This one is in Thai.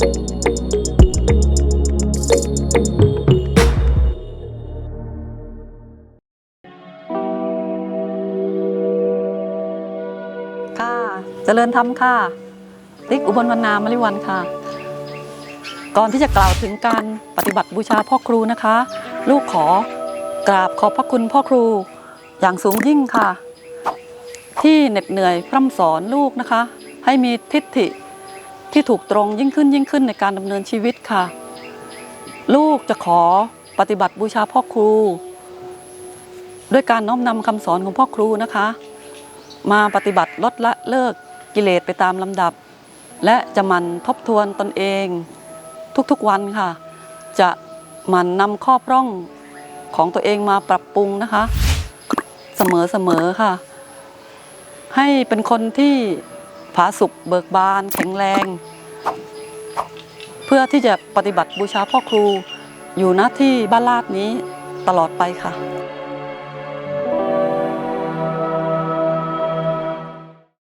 ค่ะเจริญธรรมค่ะติ๊กอุบลวรรณามริวันค่ะ ก่อนที่จะกล่าวถึงการปฏิบัติบูชาพ่อครูนะคะ ลูกขอกราบขอบพระคุณพ่อครู อย่างสูงยิ่งค่ะ ที่เหน็ดเหนื่อยพร่ำสอนลูกนะคะ ให้มีทิฏฐิ ที่ถูกตรงยิ่งขึ้นยิ่งขึ้นในการดำเนินชีวิตค่ะ ลูกจะขอปฏิบัติบูชาพ่อครู ด้วยการน้อมนำคำสอนของพ่อครูนะคะ มาปฏิบัติลดละเลิกกิเลสไปตามลำดับ และจะมันทบทวนตนเอง ทุกๆวันค่ะ จะมันนำข้อพร่องของตัวเองมาปรับปรุงนะคะ เสมอๆค่ะ ให้เป็นคนที่ ผาสุกเบิกบานแข็งแรง เพื่อที่จะปฏิบัติบูชาพ่อครูอยู่นะที่บ้านลาดนี้ตลอดไปค่ะ